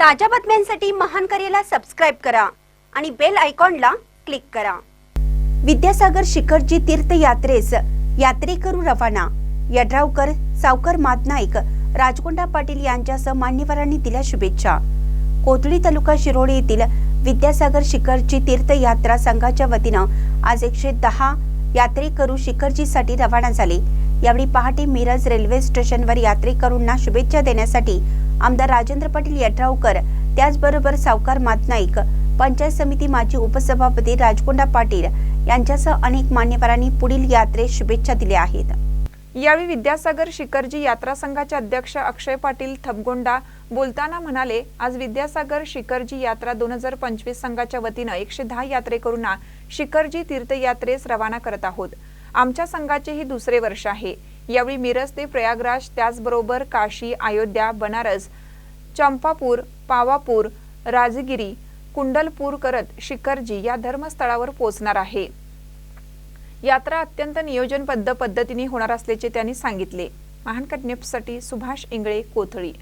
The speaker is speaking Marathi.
ताज्या बातम्यांसाठी महान करेला सबस्क्राईब करा आणि बेल आयकॉनला क्लिक करा. विद्यासागर शिखरजी तीर्थयात्रेस यात्रेकरू रवाना. यड्रावकर सावकर मातनाईक राजकोंडा पाटील यांच्यासह मान्यवरांनी दिल्या शुभेच्छा. कोथळी तालुका शिरोळे येथील विद्यासागर शिखरजी तीर्थयात्रा संघाच्या वतीनं आज एकशे दहा यात्रेकरू शिखरजीसाठी रवाना झाले. यावेळी पहाटे मिरज रेल्वे स्टेशनवर यात्रेकरूंना शुभेच्छा देण्यासाठी आमदार राजेंद्र पाटील यड्रावकर त्याचबरोबर सावकार मातनाईक पंचायत समिती माजी उपसभापती राजकोंडा पाटील यांच्यासह अनेक मान्यवरांनी पुढील यात्रेस शुभेच्छा दिल्या आहेत. यावेळी विद्यासागर शिखरजी यात्रा संघाचे अध्यक्ष अक्षय पाटील थबगोंडा बोलताना म्हणाले आज विद्यासागर शिखरजी यात्रा दोन हजार पंचवीस संघाच्या वतीनं एकशे दहा यात्रेकरूंना शिखरजी तीर्थयात्रेस रवाना करत आहोत. आमच्या संघाचे हे दुसरे वर्ष आहे. यावेळी मिरज ते प्रयागराज त्याचबरोबर काशी अयोध्या बनारस चंपापूर पावापूर राजगिरी कुंडलपूर करत शिखरजी या धर्मस्थळावर पोहोचणार आहे. यात्रा अत्यंत नियोजनबद्ध पद्धतीने होणार असल्याचे त्यांनी सांगितले. महानकट न्यूजसाठी सुभाष इंगळे कोथळी.